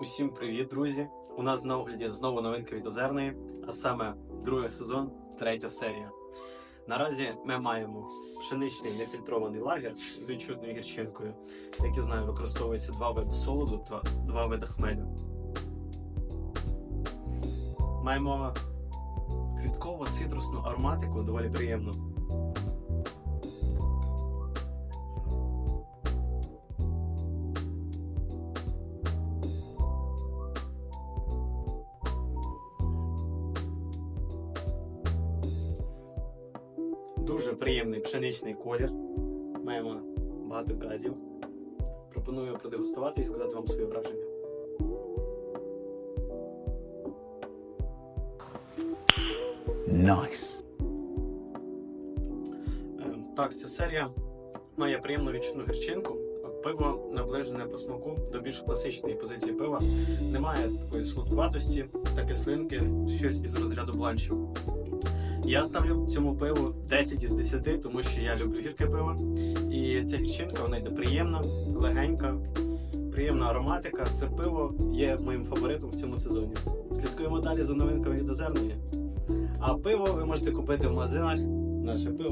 Усім привіт, друзі! У нас на огляді знову новинка від Озерної, а саме другий сезон, третя серія. Наразі ми маємо пшеничний нефільтрований лагер з відчутною гірчинкою. Як я знаю, використовується два види солоду та два види хмелю. Маємо квітково-цитрусну ароматику, доволі приємну. Дуже приємний пшеничний колір. Маємо багато газів. Пропоную продегустувати і сказати вам свої враження. Nice. Е, Так, ця серія має приємну відчутну гірчинку. Пиво наближене по смаку до більш класичної позиції пива. Немає такої солодкуватості та кислинки, щось із розряду бланшів. Я ставлю цьому пиву 10 із 10, тому що я люблю гірке пиво. І ця гірчинка вона йде приємна, легенька, приємна ароматика. Це пиво є моїм фаворитом в цьому сезоні. Слідкуємо далі за новинками від озерної. А пиво ви можете купити в магазинах. Наше пиво.